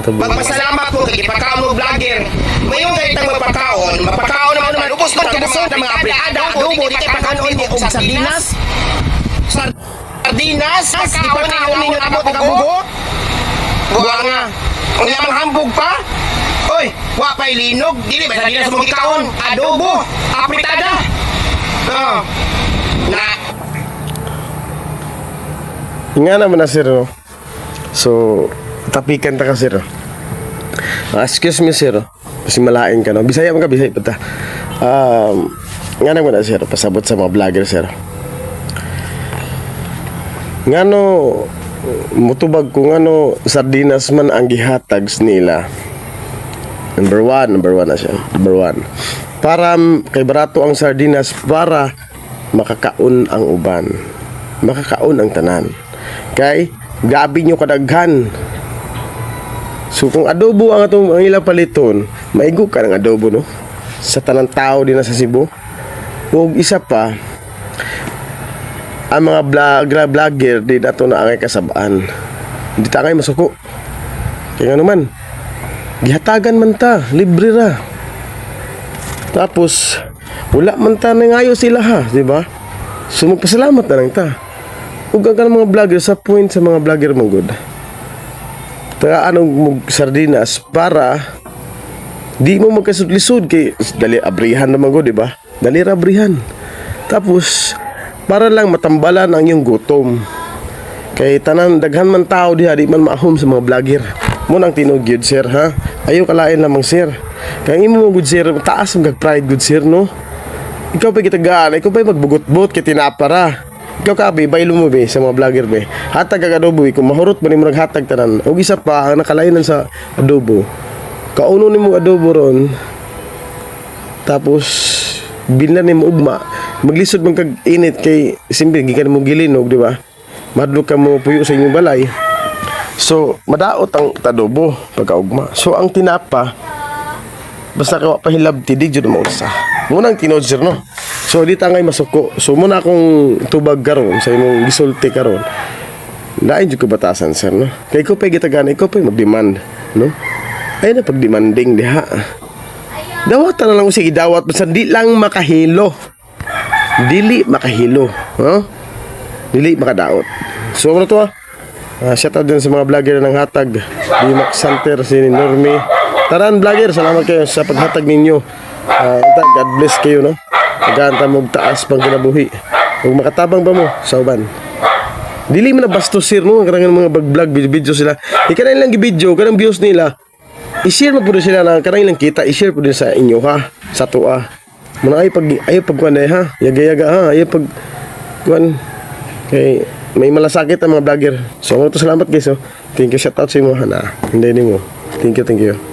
Magpasalamat ko kay pagkaon vlogger. Mayong kahit ang mapakaon, mapakaon naman naman ubos man tubusog ng mga apriada, adobo, di kay pagkaon mo og sardinas. Sardinas, di pagkaon ninyo abot ng bugo. Buga nga. Kung lamang hambog pa, Oy, wa pa'y linog, dili ba sardinas mo gikaon, adobo, apritada. Oh. Na, Nga naman na sir, no? So, tapikan ta ka sir. no? Ah, excuse me sir. no? Kasi malain ka, no? Bisaya man ka, bisaya pa ta. Um, nga naman na sir, pasabot sa mga vlogger sir. Nga no, mutubag kung ano, sardinas man ang gihatags nila. Number one, number one na siya. Number one. Para mm, kay barato ang sardinas para makakaon ang uban. Makakaon ang tanan. Kay gabi nyo kadaghan. So kung adobo ang atong ang ilang paliton, maigo ka ng adobo no. Sa tanang tao din na sa Cebu. Ug isa pa, ang mga vlog, vlogger di nato na angay kasabaan. Hindi ta angay masuko. Kaya nga naman, gihatagan man ta, libre ra. Tapos, wala man ta na ngayo sila ha, di ba? So magpasalamat na lang ta. Ug ang mga vlogger sa point sa mga vlogger mong good. Taga anong mug sardinas para di mo magkasud-lisod kay dali abrihan naman go, di ba? Dali abrihan. Tapos para lang matambalan ang iyong gutom. Kay tanan daghan man tao diha di man maahom sa mga vlogger. Mo nang tinud gyud sir ha. Ayaw kalain lamang sir. Kay imo mo good sir, taas ang pride good sir no. Ikaw pa kitagaan, ikaw pa magbugot-bot kay tinapara. Ikaw ka be, baylo mo be sa mga vlogger be. Hatag kag adobo kung mahurot man nimo naghatag tanan. Og isa pa ang nakalainan sa adobo. Kauno nimo adobo ron. Tapos binlan nimo ugma. Maglisod man kag init kay simple gikan mo gilinog, di ba? Madlo ka mo puyo sa inyong balay. So, madaot ang tadobo pagkaugma. So, ang tinapa, basta ka pahilab ti di jud mo usa. Munang tinod sir no. So di tangay masuko. So muna akong tubag karon sa imong gisulti karon. Lain jud ko batasan sir no. Kay ko pay gitagan ikaw pay mag-demand no. Ay na pag-demanding diha. Dawat na lang ko sige dawat basta di lang makahilo. Dili makahilo, no? Dili makadaot. So ano to ah? Ah, shout out din sa mga vlogger ng hatag. Di Max Santer, si Normi. Taran vlogger, salamat kayo sa paghatag ninyo. Ita, God bless kayo, no? Naganta mo taas pang kinabuhi. Huwag makatabang ba mo sa uban. Dili man na bastos sir, no? Ang karangan mga bag-vlog, video sila. Ikaw lang gi-video, kanang views nila. I-share mo po rin sila na kanang ilang kita, i-share po din sa inyo ha, sa tuwa. Muna ay pag ay pag kuan ha, yaga-yaga ha, ay pag kuan kay may malasakit ang mga vlogger. So, mga salamat guys. Oh. Thank you, shout out sa imo na. Hindi ni mo. Thank you, thank you.